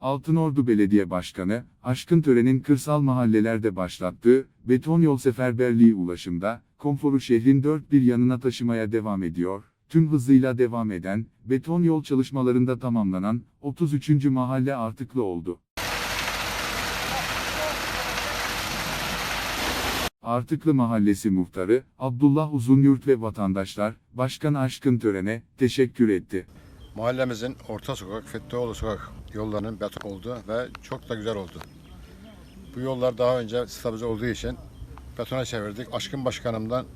Altınordu Belediye Başkanı, Aşkın Tören'in kırsal mahallelerde başlattığı beton yol seferberliği ulaşımda, konforu şehrin dört bir yanına taşımaya devam ediyor. Tüm hızıyla devam eden, beton yol çalışmalarında tamamlanan 33. mahalle artıklı oldu. Artıklı Mahallesi muhtarı, Abdullah Uzunyurt ve vatandaşlar, Başkan Aşkın Tören'e teşekkür etti. Mahallemizin orta sokak, Fethiyoğlu sokak yollarının beton oldu ve çok da güzel oldu. Bu yollar daha önce stabilize olduğu için betona çevirdik. Aşkın başkanımdan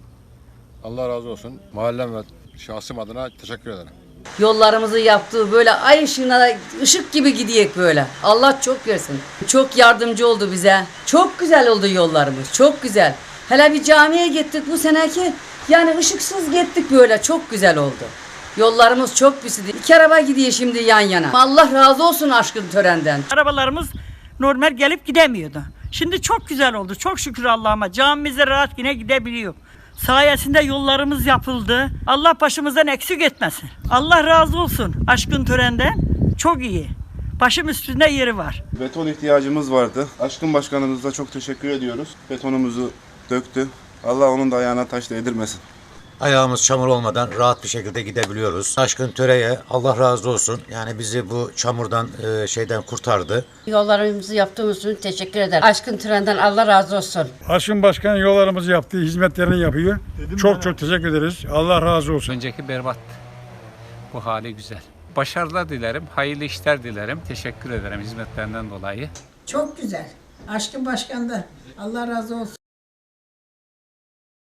Allah razı olsun. Mahallem ve şahsım adına teşekkür ederim. Yollarımızı yaptığı böyle ay ışığına ışık gibi gidiyek böyle. Allah çok versin. Çok yardımcı oldu bize. Çok güzel oldu yollarımız. Çok güzel. Hele bir camiye gittik bu seneki. Yani ışıksız gittik böyle. Çok güzel oldu. Yollarımız çok pisidi. İki araba gidiyor şimdi yan yana. Allah razı olsun aşkın törenden. Arabalarımız normal gelip gidemiyordu. Şimdi çok güzel oldu. Çok şükür Allah'ıma. Camimize rahat yine gidebiliyor. Sayesinde yollarımız yapıldı. Allah başımızdan eksik etmesin. Allah razı olsun aşkın törenden. Çok iyi. Başım üstünde yeri var. Beton ihtiyacımız vardı. Aşkın başkanımıza çok teşekkür ediyoruz. Betonumuzu döktü. Allah onun da ayağına taş değdirmesin. Ayağımız çamur olmadan rahat bir şekilde gidebiliyoruz. Aşkın Töre'ye Allah razı olsun. Yani bizi bu çamurdan e, şeyden kurtardı. Yollarımızı yaptığımız için teşekkür ederim. Aşkın trenden Allah razı olsun. Aşkın Başkan yollarımızı yaptığı hizmetlerini yapıyor. çok çok teşekkür ederiz. Allah razı olsun. Önceki berbat. Bu hali güzel. Başarılar dilerim, hayırlı işler dilerim. Teşekkür ederim hizmetlerinden dolayı. Çok güzel. Aşkın başkandan. Allah razı olsun.